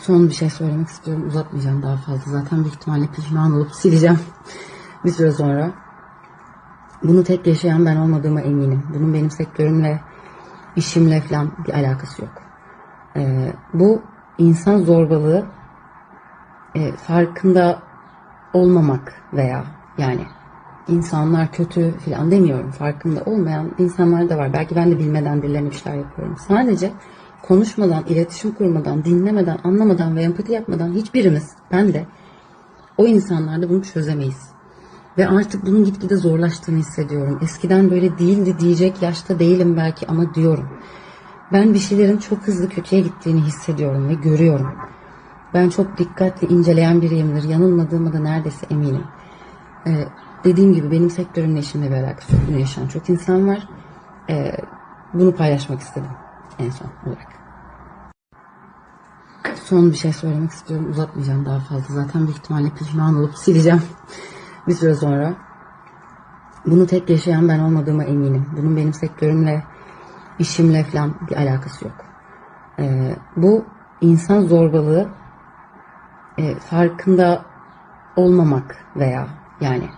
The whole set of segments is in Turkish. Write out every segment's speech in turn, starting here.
Son bir şey söylemek istiyorum. Uzatmayacağım daha fazla. Zaten büyük ihtimalle pişman olup sileceğim bir süre sonra. Bunu tek yaşayan ben olmadığıma eminim. Bunun benim sektörümle, işimle falan bir alakası yok. Ee, bu insan zorbalığı e, farkında olmamak veya yani insanlar kötü falan demiyorum. Farkında olmayan insanlar da var. Belki ben de bilmeden birilerine bir şeyler yapıyorum. Sadece konuşmadan, iletişim kurmadan, dinlemeden, anlamadan ve empati yapmadan hiçbirimiz, ben de o insanlarda bunu çözemeyiz. Ve artık bunun gitgide zorlaştığını hissediyorum. Eskiden böyle değildi diyecek yaşta değilim belki ama diyorum. Ben bir şeylerin çok hızlı kötüye gittiğini hissediyorum ve görüyorum. Ben çok dikkatli inceleyen biriyimdir. Yanılmadığıma da neredeyse eminim. Ee, dediğim gibi benim sektörümle işimle bir alakası yok. Bunu yaşayan çok insan var. Ee, bunu paylaşmak istedim en son olarak. Son bir şey söylemek istiyorum. Uzatmayacağım daha fazla. Zaten büyük ihtimalle pişman olup sileceğim bir süre sonra. Bunu tek yaşayan ben olmadığıma eminim. Bunun benim sektörümle, işimle falan bir alakası yok. Ee, bu insan zorbalığı e, farkında olmamak veya yani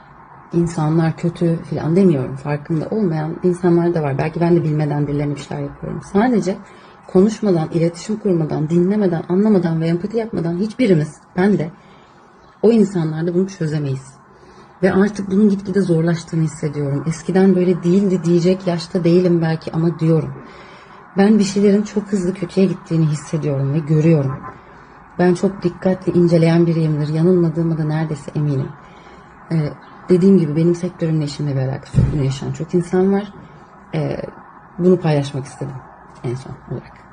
insanlar kötü falan demiyorum. Farkında olmayan insanlar da var. Belki ben de bilmeden birilerine bir şeyler yapıyorum. Sadece konuşmadan, iletişim kurmadan, dinlemeden, anlamadan ve empati yapmadan hiçbirimiz, ben de o insanlarda bunu çözemeyiz. Ve artık bunun gitgide zorlaştığını hissediyorum. Eskiden böyle değildi diyecek yaşta değilim belki ama diyorum. Ben bir şeylerin çok hızlı kötüye gittiğini hissediyorum ve görüyorum. Ben çok dikkatli inceleyen biriyimdir. Yanılmadığıma da neredeyse eminim. Ee, dediğim gibi benim sektörümle işimle bir alakası yok. Bunu yaşayan çok insan var. Ee, bunu paylaşmak istedim en son olarak.